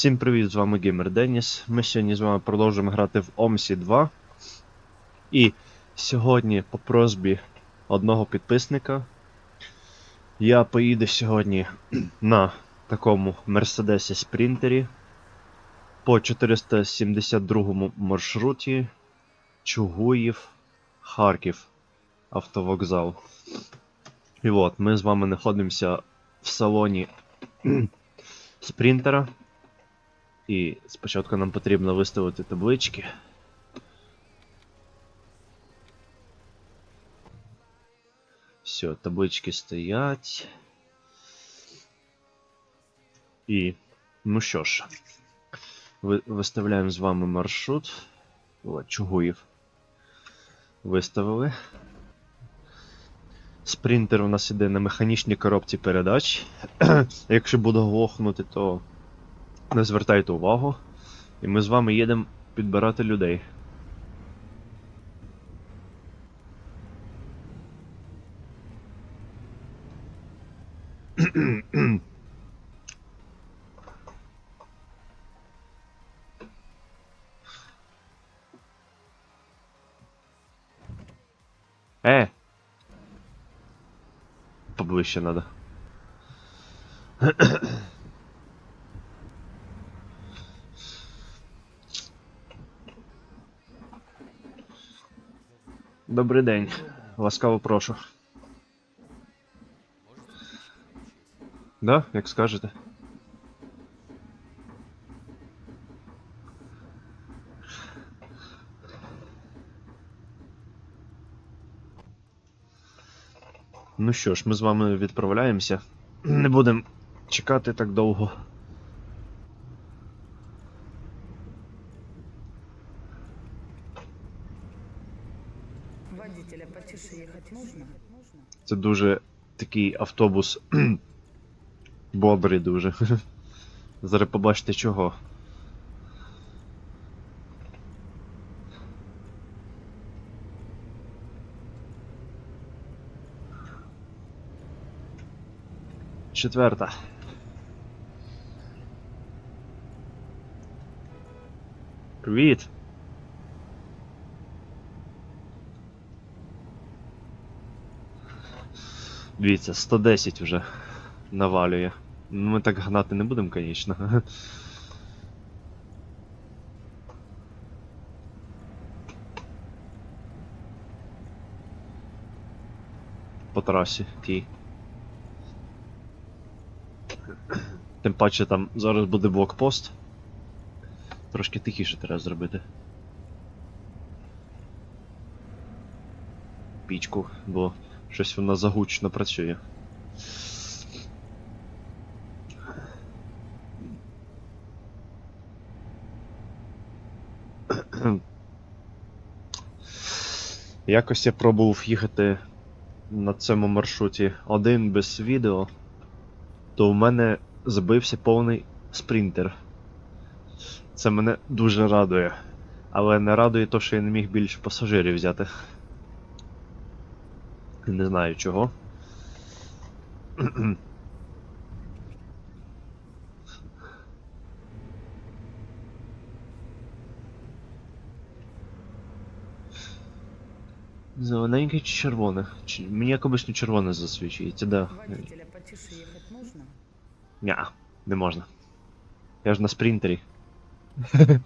Всім привіт, з вами Геймер Деніс. Ми сьогодні з вами продовжуємо грати в OMSI 2. І сьогодні, по просьбі одного підписника, я поїду сьогодні на такому Мерседесі Спринтері по 472 маршруті Чугуїв, Харків, автовокзал. І от, ми з вами знаходимося в салоні спринтера. І спочатку нам потрібно виставити таблички. Все, таблички стоять. І. Ну що ж, виставляємо з вами маршрут. О, Чугуїв. Виставили. Спринтер у нас іде на механічній коробці передач. Якщо буду глохнути, то не звертайте увагу. І ми з вами їдемо підбирати людей. Е! Поближче надо. Добрий день. Ласкаво прошу. Да, як скажете. Ну що ж, ми з вами відправляємося. Не будемо чекати так довго. Водителя потише ехать можно? Можно. Це дуже такий автобус. Бодрий дуже. Зараз побачите чого. Четверта. Привіт. Дивіться, 110 вже навалює. Ну, Ми так гнати не будемо, звісно. По трасі тій. Тим паче там зараз буде блокпост. Трошки тихіше треба зробити. Пічку, бо щось вона загучно працює. Якось я пробував їхати на цьому маршруті один без відео, то в мене збився повний спринтер. Це мене дуже радує. Але не радує то, що я не міг більше пасажирів взяти. Не знаю чого. Зелененьке чи червоне? Чи... Мені як обично червоне засвічується, да. Водителя потише ехать можно? Ня, не можна. Я ж на спринтері.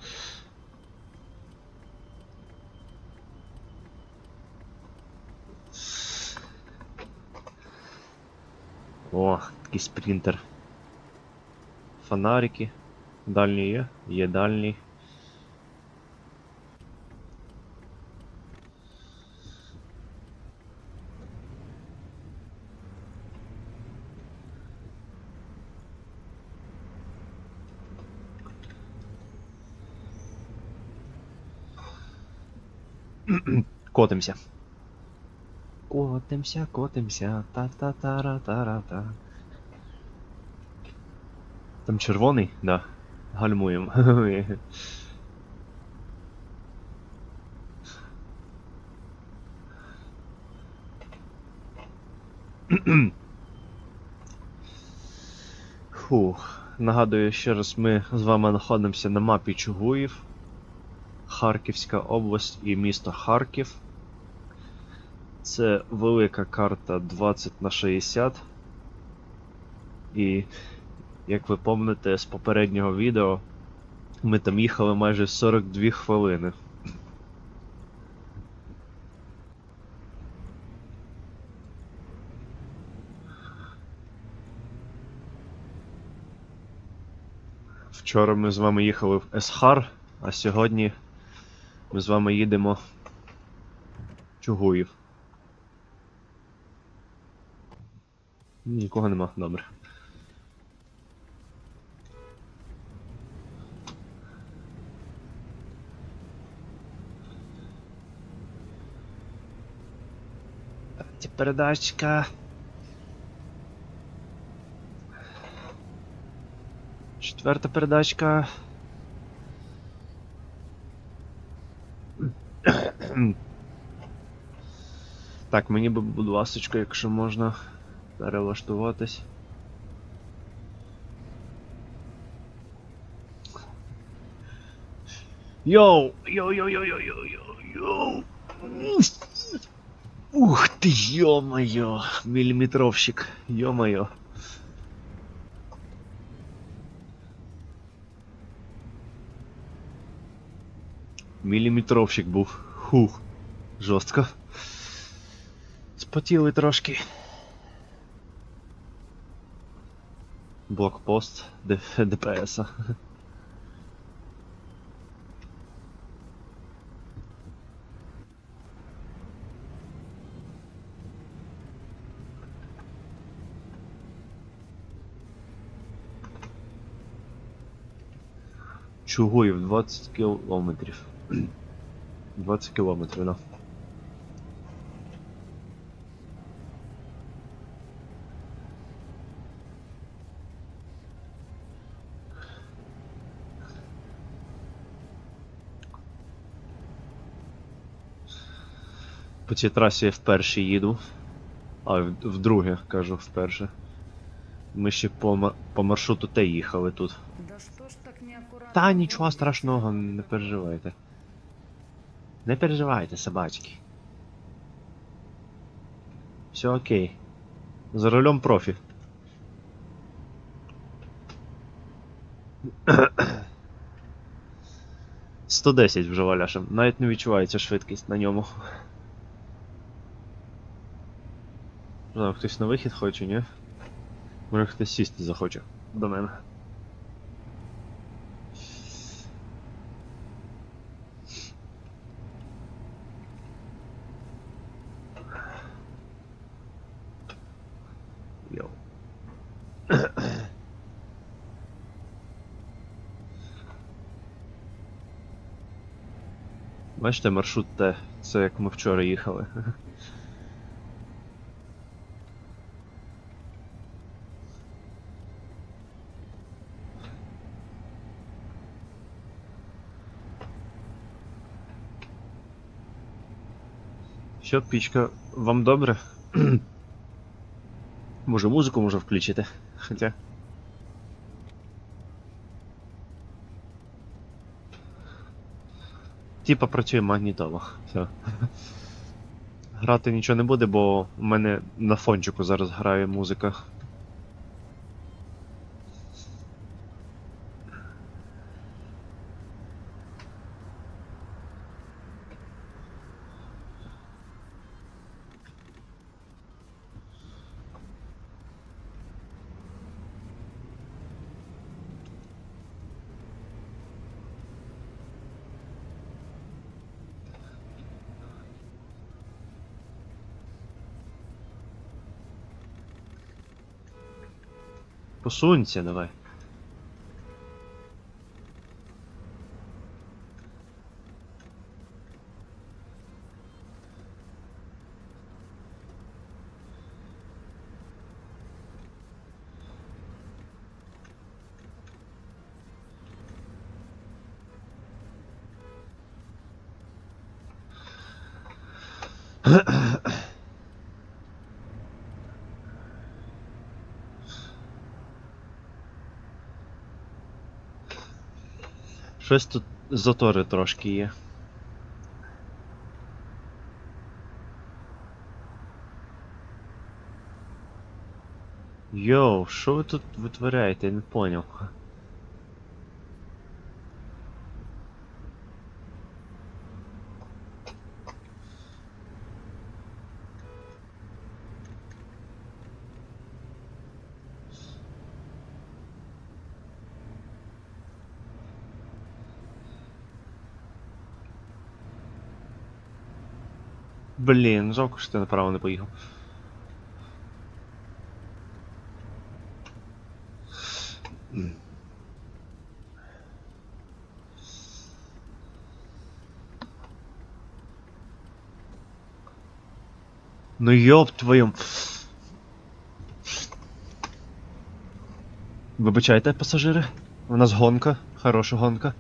О, такий спринтер. Фонарики. Дальній є? Є дальній. Котимся. Котимся, котимся, та-та-тара-тара-та. Там червоний? Да. Гальмуємо. Фух. нагадую ще раз, ми з вами знаходимося на мапі Чугуїв, Харківська область і місто Харків. Це велика карта 20 на 60. І, як ви пам'ятаєте з попереднього відео, ми там їхали майже 42 хвилини. Вчора ми з вами їхали в Есхар, а сьогодні ми з вами їдемо в Чугуїв. Нікого нема, добре. Це передачка. Четверта передачка. Так, мені би, будь ласочка, якщо можна перелаштуватись. Йоу! Йоу-йоу-йоу-йоу-йоу-йоу! Ух ты, ё-моё! Миллиметровщик, ё-моё! Міліметровщик був. Хух. Жорстко. Спотіли трошки. Блокпост ДПС. Чугуїв 20 кілометрів. 20 кілометрів, да. По цій трасі я вперше їду. А, вдруге, кажу, вперше. Ми ще по, по маршруту Т їхали тут. Да что ж так? Та нічого страшного, не переживайте. Не переживайте, собачки. Все окей. За рулем профі. Сто десять вже валяшем. Навіть не відчувається швидкість на ньому. Не знаю, хтось на вихід хоче, ні? Може хтось сісти захоче до мене. Йоу. Бачите, маршрут Т. Це як ми вчора їхали. Що, пічка, вам добре? Може музику може включити? Хоча. Типа працює магнітола. Все. Грати нічого не буде, бо в мене на фончику зараз грає музика. Посунься давай. Щось тут затори трошки є. Йоу, що ви тут витворяєте? Я не поняв. Блін, жалко, що ти направо не поїхав. Ну ёб твою. Вибачайте, пасажири. У нас гонка, хороша гонка.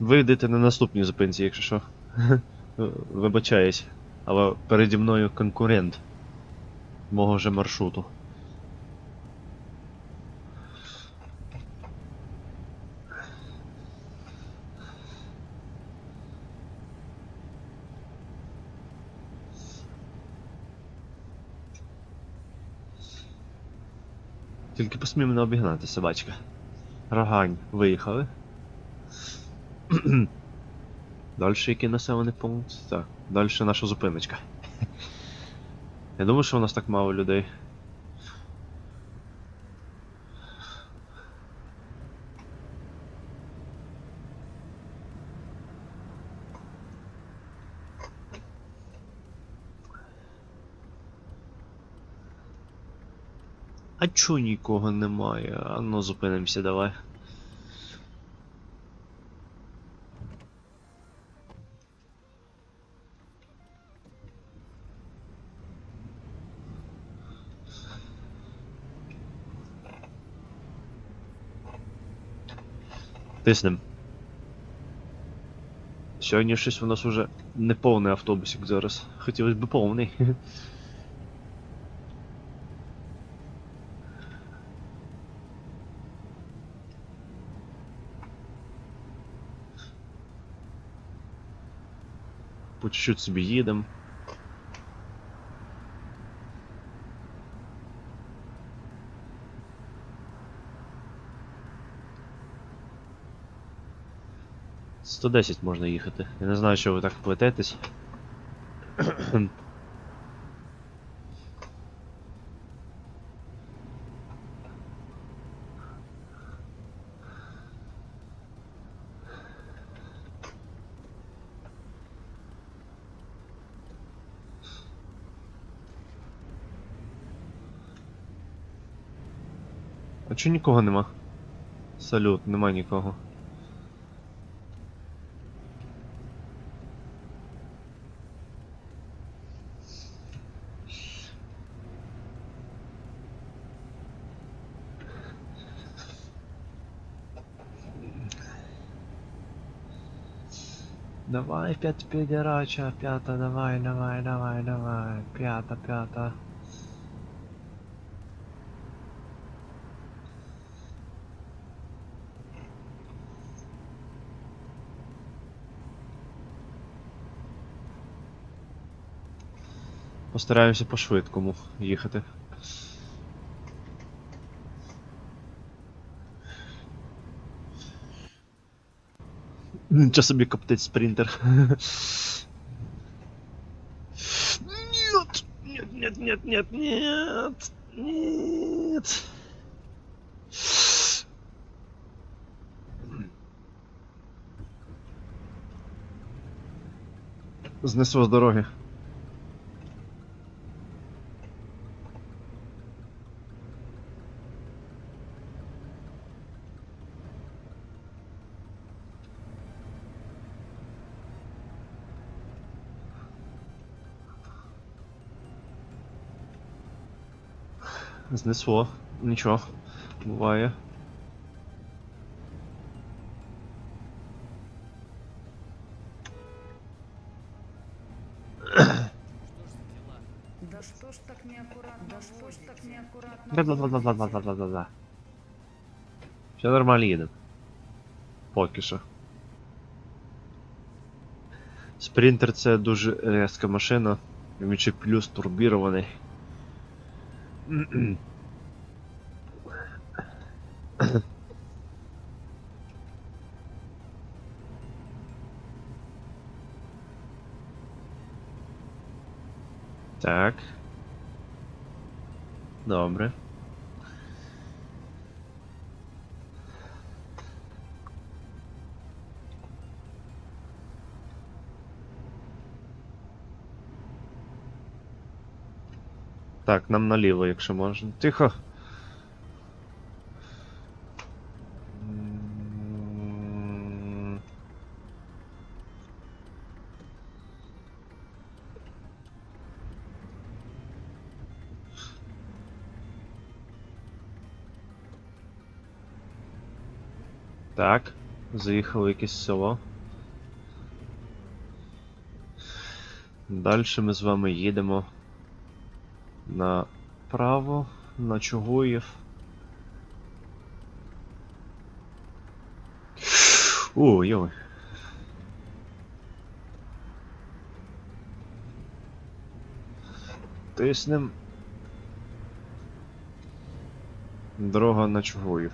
Ви йдете на наступній зупинці, якщо що. Вибачаюсь. Але переді мною конкурент мого же маршруту. Тільки посмій мене обігнати, собачка. Рогань, виїхали. Далі який населений пункт? Так, далі наша зупиночка. Я думаю, що у нас так мало людей. А чо нікого немає? А ну зупинимося, давай. Тиснем. Сьогодні щось у нас уже не повний автобусик зараз. Хотілося б повний. По чуть-чуть собі їдемо. Сто десять можна їхати. Я не знаю, що ви так плететесь. А чого нікого нема? Салют, нема нікого. Давай, пять педерача, пята, давай, давай, давай, давай, пята, пята. Постараємося по-швидкому їхати. Нічого собі коптить спринтер. Нет, нет, нет, нет, нет, нет, нет. Знесу з дороги. Знесло. Нічого. Буває. Да что ж так что ж так неаккуратно? Бла-бла-бла-бла-бла-бла-бла-бла. Все нормально їдемо. Поки що. Спринтер це дуже різка машина. Він ще плюс турбірований. Так. Добре. Так, нам наліво, якщо можна. Тихо. Так, заїхали якесь село. Далі ми з вами їдемо направо, на Чугуїв. О, йой. Тиснем. Дорога на Чугуїв.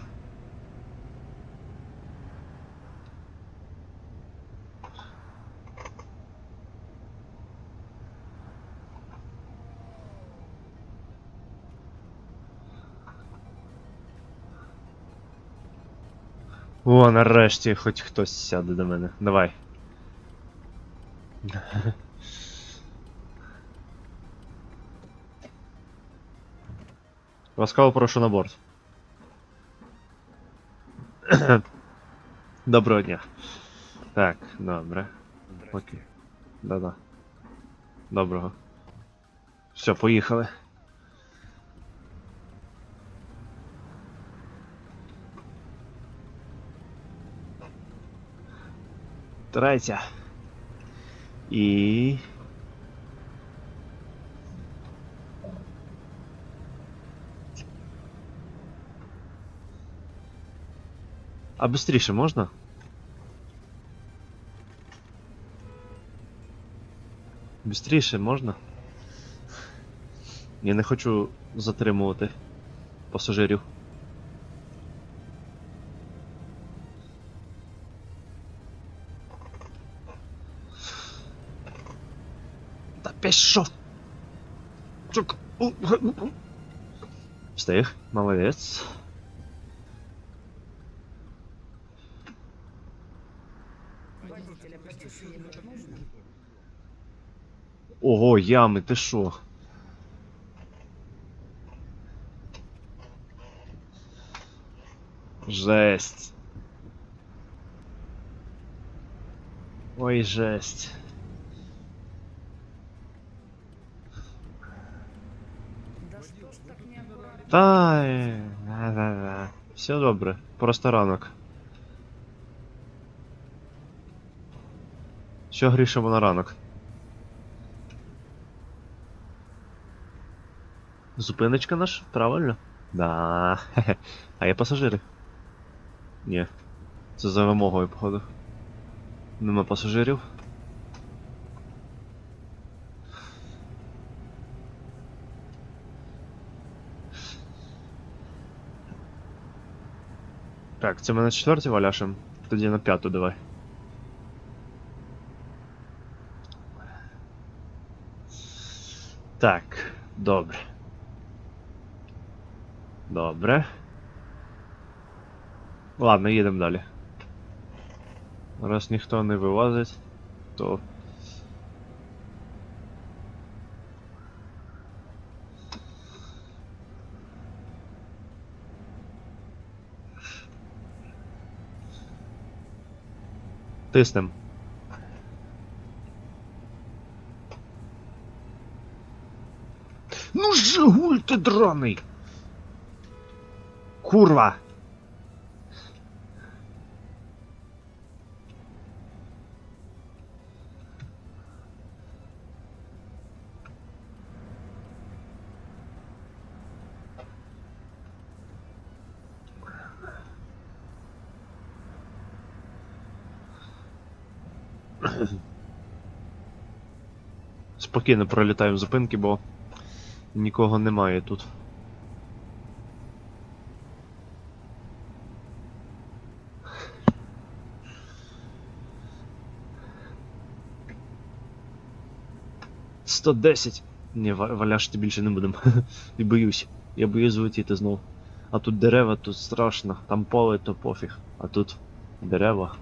О, нарешті хоч хтось сяде до мене. Давай. Ласкаво прошу на борт. Доброго дня. Так, добре. Окей. Да-да. Доброго. Все, поїхали. Третя. І. А быстріше можна? Быстріше можна? Я не хочу затримувати пасажирів. Пішов. Встиг, молодець. Ого, ями, ти шо? Жесть. Ой, жесть. Да что ж так неаккуратно? Та, е, да-да-да. Все добре, просто ранок. Що грішимо на ранок? Зупиночка наш, правильно? Да. А є пасажири? Ні. Це за вимогою, походу. Нема пасажирів. Так, це ми на четвертій валяшем? Тоді на п'яту давай. Так, добре. Добре. Ладно, їдемо далі. Раз ніхто не вилазить, то. Тиснем. Ну Жигуль ти драний! Курва! Спокійно пролітаємо зупинки, бо нікого немає тут. Сто десять. Ні, ва- валяшити більше не будемо. І боюсь. Я боюсь злетіти знов. А тут дерева, тут страшно. Там поле, то пофіг. А тут дерева.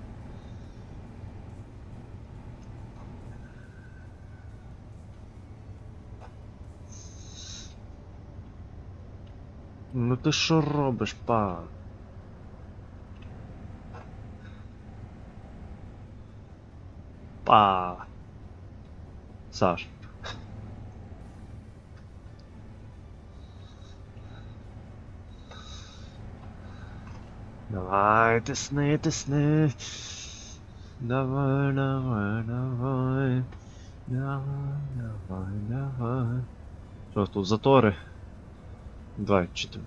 Ти що робиш, пан? Па. Саш. Давай, тисни, тисни. Давай, давай, давай. Давай, давай, давай. Що тут затори? Два, чотири.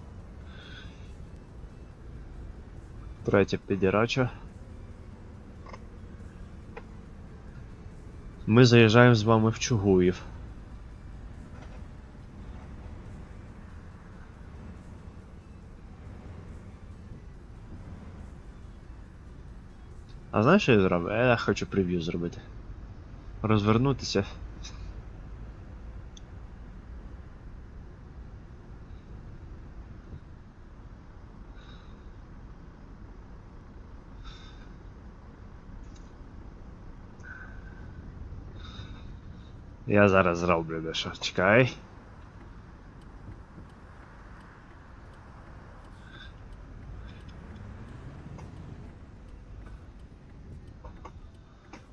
Третя підірача. Ми заїжджаємо з вами в Чугуїв. А знаєш, що я зроблю? Я хочу прев'ю зробити. Розвернутися. Я зараз зроблю дещо. Чекай.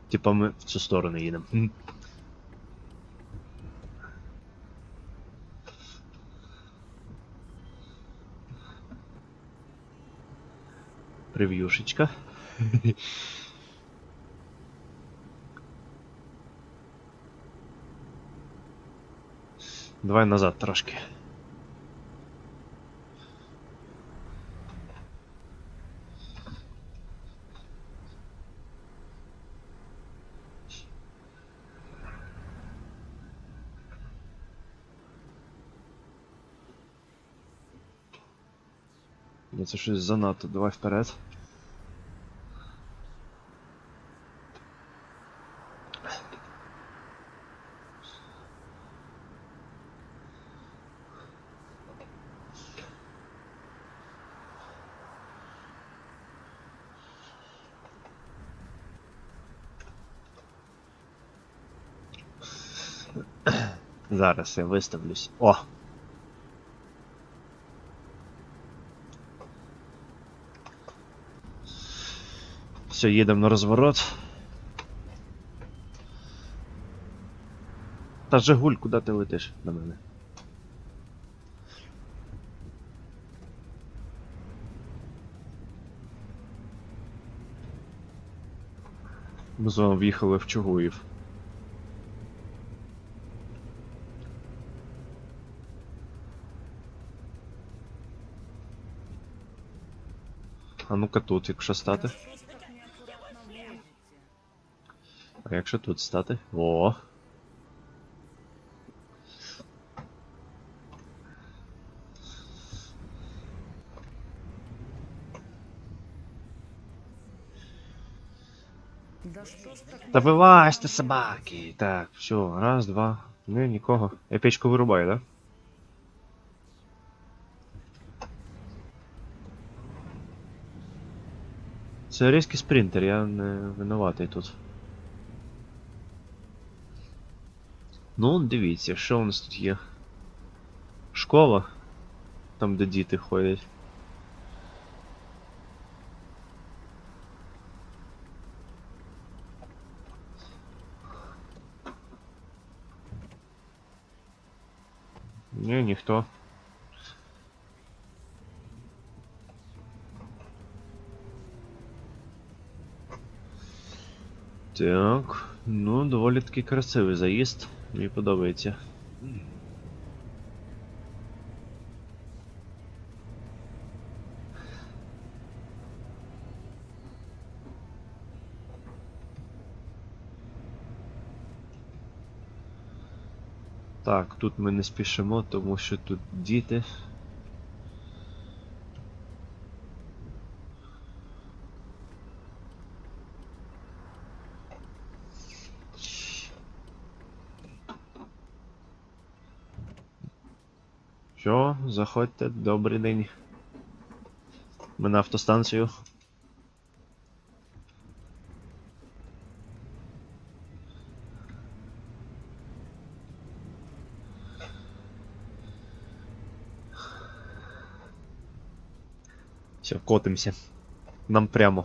Типа ми в цю сторону їдемо. М. Прев'юшечка. Давай назад трошки. Ну, Це щось занадто, давай вперед. Зараз я виставлюсь. О! Все, їдемо на розворот. Та Жигуль, куди ти летиш на мене? Ми з вами в'їхали в Чугуїв. А ну-ка тут, якщо стати. А якщо тут стати? О. Та вилазьте, собаки! Так, все, раз, два. Ну, нікого. Я печку вирубаю, да? Це різкий спринтер, я не винуватий тут. Ну, дивіться, що у нас тут є? Школа. Там, де діти ходять. Ні, ніхто. Так, ну, доволі таки красивий заїзд, мені подобається. Так, тут ми не спішимо, тому що тут діти. Що, заходьте, добрий день. Ми на автостанцію. Все, котимся. Нам прямо.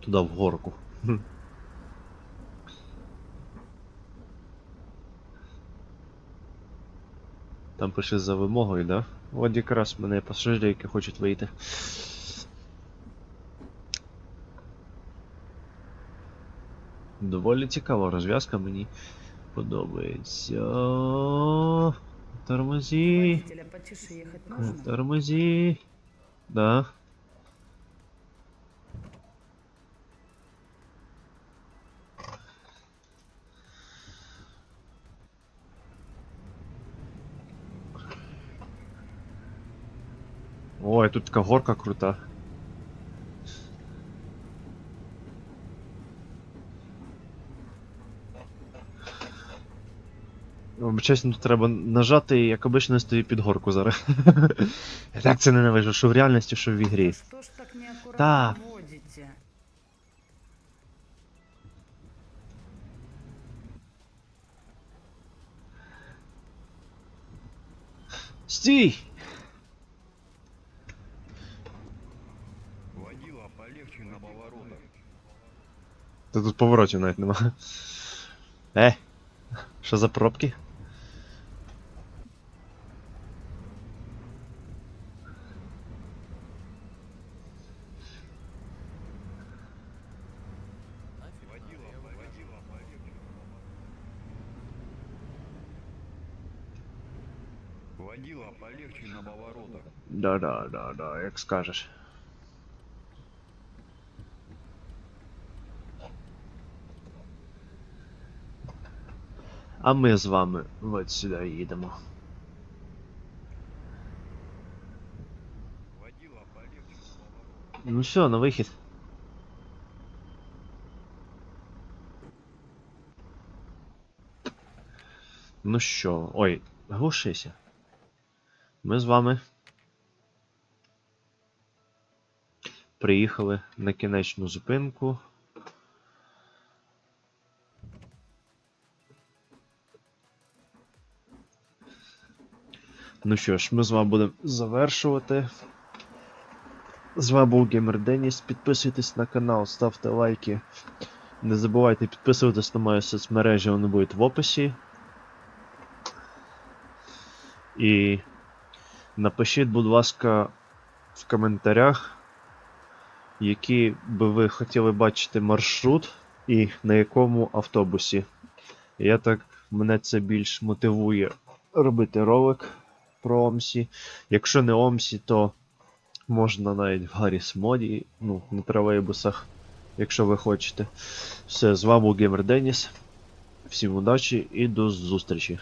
Туда в горку. Там пише за вимогою, да? От якраз мене пасажири, які хочуть вийти. Доволі цікава розв'язка, мені подобається. Потише? Тормози. Да. Тут така горка крута. Чесно, тут треба нажати, як обично стою під горку зараз. Я так це ненавижу, що в реальності, що в ігрі. Так? Стій! Та тут поворотів навіть нема. Е, що за пробки? Водила, полегче. На поворотах. Да-да, да, да, А ми з вами от сюди їдемо. Ну все, на вихід. Ну що, ой, глушися. Ми з вами приїхали на кінечну зупинку. Ну що ж, ми з вами будемо завершувати. З вами був Геймер Деніс. Підписуйтесь на канал, ставте лайки. Не забувайте підписуватись на мої соцмережі, вони будуть в описі. І напишіть, будь ласка, в коментарях, який би ви хотіли бачити маршрут і на якому автобусі. Я так, мене це більш мотивує робити ролик про Омсі. Якщо не Омсі, то можна навіть в Гарріс моді, ну, на тролейбусах, якщо ви хочете. Все, з вами був Геймер Деніс. Всім удачі і до зустрічі.